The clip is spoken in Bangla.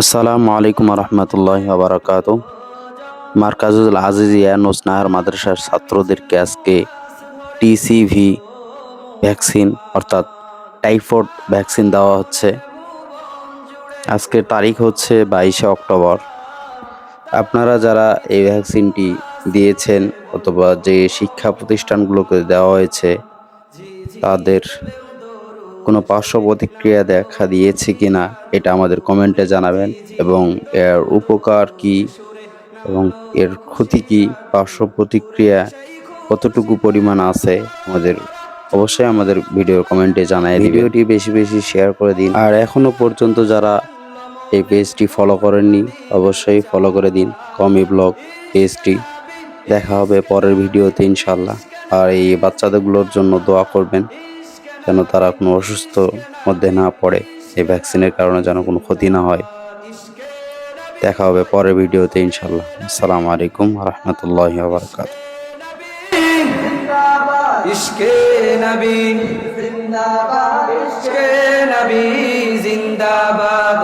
আসসালামু আলাইকুম রহমতুল্লাহ বারাকাত মার্কাজুল আজিজিয়া নোসনাহার মাদ্রাসার ছাত্রদেরকে আজকে টিসিভি ভ্যাকসিন অর্থাৎ টাইফয়েড ভ্যাকসিন দেওয়া হচ্ছে। আজকের তারিখ হচ্ছে বাইশে অক্টোবর। আপনারা যারা এই ভ্যাকসিনটি দিয়েছেন অথবা যে শিক্ষা প্রতিষ্ঠানগুলোকে দেওয়া হয়েছে, তাদের কোনো পার্শ্ব প্রতিক্রিয়া দেখা দিয়েছে কি না এটা আমাদের কমেন্টে জানাবেন এবং এর উপকার কি এবং এর ক্ষতি কি পার্শ্ব প্রতিক্রিয়া কতটুকু পরিমাণ আছে আমাদের অবশ্যই আমাদের ভিডিওর কমেন্টে জানাই ভিডিওটি বেশি বেশি শেয়ার করে দিন। আর এখনও পর্যন্ত যারা এই পেজটি ফলো করেননি অবশ্যই ফলো করে দিন। কমি ব্লগ পেজটি। দেখা হবে পরের ভিডিওতে ইনশাল্লাহ আর এই বাচ্চাদেরগুলোর জন্য দোয়া করবেন। যেন তারা কোনো অসুস্থ মধ্যে না পড়ে। এই ভ্যাকসিনের কারণে যেন কোনো ক্ষতি না হয়। দেখা হবে পরের ভিডিওতে ইনশাল্লাহ আসসালামু আলাইকুম রহমতুল্লাহ বারকাত জিন্দাবাদ।